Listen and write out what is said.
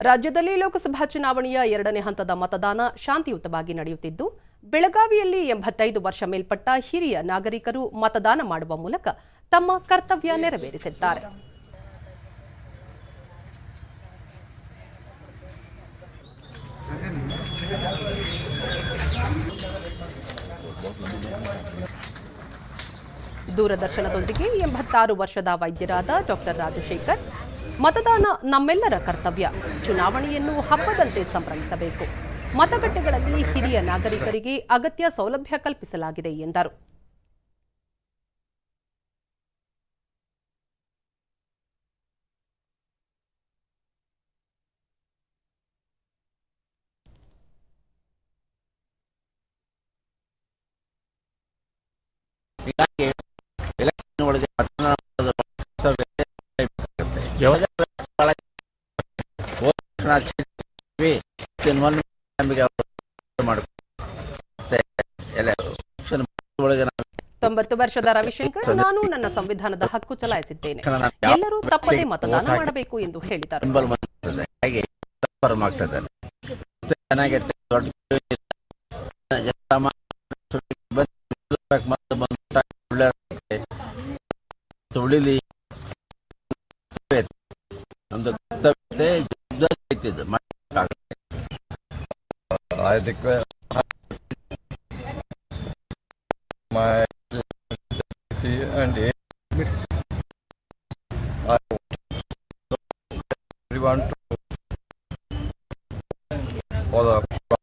ರಾಜ್ಯದಲ್ಲಿ ಲೋಕಸಭಾ ಚುನಾವಣೆಯ ಎರಡನೇ ಹಂತದ ಮತದಾನ ಶಾಂತಿಯುತವಾಗಿ ನಡೆಯುತ್ತಿದ್ದು, ಬೆಳಗಾವಿಯಲ್ಲಿ ಎಂಬತ್ತೈದು ವರ್ಷ ಮೇಲ್ಪಟ್ಟ ಹಿರಿಯ ನಾಗರಿಕರು ಮತದಾನ ಮಾಡುವ ಮೂಲಕ ತಮ್ಮ ಕರ್ತವ್ಯ ನೆರವೇರಿಸಿದ್ದಾರೆ. ದೂರದರ್ಶನದೊಂದಿಗೆ ಎಂಬತ್ತಾರು ವರ್ಷದ ವೈದ್ಯರಾದ ಡಾಕ್ಟರ್ ರಾಜಶೇಖರ್ ಮತದಾನ ನಮ್ಮೆಲ್ಲರ ಕರ್ತವ್ಯ. ಚುನಾವಣೆಯನ್ನು ಹಬ್ಬದಂತೆ ಸಂಭ್ರಮಿಸಬೇಕು. ಮತಗಟ್ಟೆಗಳಲ್ಲಿ ಹಿರಿಯ ನಾಗರಿಕರಿಗೆ ಅಗತ್ಯ ಸೌಲಭ್ಯ ಕಲ್ಪಿಸಲಾಗಿದೆ ಎಂದರು. ತೊಂಬತ್ತು ವರ್ಷದ ರವಿಶಂಕರ್, ನಾನು ನನ್ನ ಸಂವಿಧಾನದ ಹಕ್ಕು ಚಲಾಯಿಸಿದ್ದೇನೆ. ಎಲ್ಲರೂ ತಪ್ಪದೇ ಮತದಾನ ಮಾಡಬೇಕು ಎಂದು ಹೇಳಿದರು. ಬೆಂಬಲ ನಮ್ದು ಕರ್ತವ್ಯತೆ ಜವಾಬ್ದಾರಿ ಐತೆ ಇದು I declare my liberty and aim. I want everyone to for the